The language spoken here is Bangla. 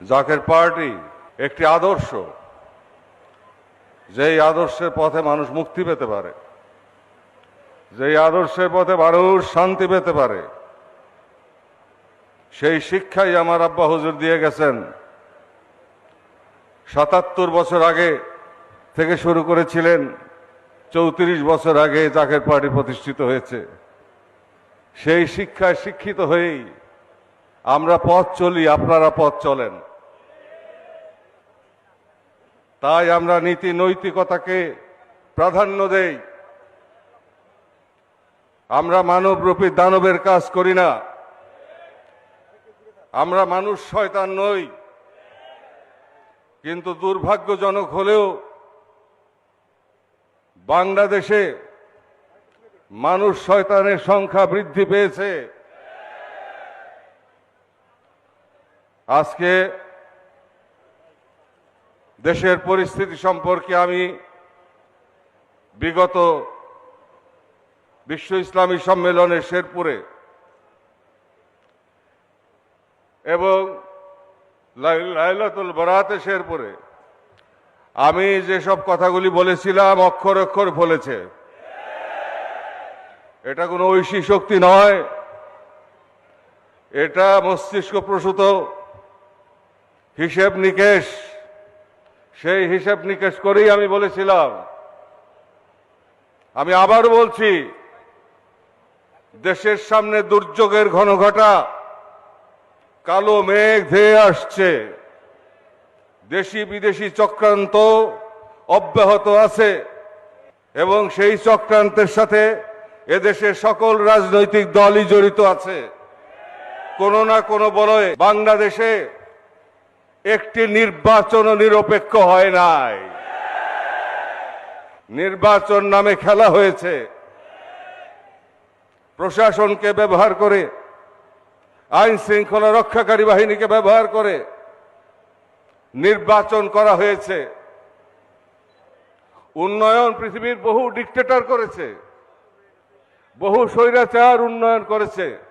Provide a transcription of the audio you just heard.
জাকের পার্টি একটি আদর্শ, যেই আদর্শের পথে মানুষ মুক্তি পেতে পারে, যেই আদর্শের পথে মানুষ শান্তি পেতে পারে, সেই শিক্ষাই আমার আব্বা হুজুর দিয়ে গেছেন। সাতাত্তর বছর আগে থেকে শুরু করেছিলেন, চৌত্রিশ বছর আগে জাকের পার্টি প্রতিষ্ঠিত হয়েছে। সেই শিক্ষায় শিক্ষিত হয়েই আমরা পথ চলি, আপনারা পথ চলেন। তাই আমরা নীতি নৈতিকতাকে প্রাধান্য দেই। আমরা মানবরূপী দানবের কাজ করি না। আমরা মানুষ শয়তান নই। কিন্তু দুর্ভাগ্যজনক হলেও বাংলাদেশে মানুষ শয়তানের সংখ্যা বৃদ্ধি পেয়েছে। আজকে দেশের পরিস্থিতি সম্পর্কে আমি বিগত বিশ্ব ইসলামী সম্মেলনের শেরপুরে এবং লাই- লাইলাতুল বরাতে শেরপুরে আমি যেসব কথাগুলি বলেছিলাম অক্ষর অক্ষর বলেছে। এটা কোনো ঐশী শক্তি নয়। এটা মস্তিষ্ক প্রসূত হিসেব নিকেশ। সেই হিসাব নিকেশ করেই আমি বলেছিলাম। আমি আবার বলছি, দেশের সামনে দুর্যোগের ঘনঘটা, কালো মেঘ ধেয়ে আসছে। দেশি বিদেশি চক্রান্ত অব্যাহত আছে এবং সেই চক্রান্তের সাথে এদেশের সকল রাজনৈতিক দলই জড়িত আছে। কোনো না কোনো বলয়ে বাংলাদেশে একটি নির্বাচন নিরপেক্ষ হয় নাই। নির্বাচন নামে খেলা হয়েছে। প্রশাসনকে ব্যবহার করে, আইন শৃঙ্খলা রক্ষাকারী বাহিনীকে ব্যবহার করে নির্বাচন করা হয়েছে। উন্নয়ন পৃথিবীর বহু ডিক্টেটর করেছে। বহু স্বৈরাচার উন্নয়ন করেছে।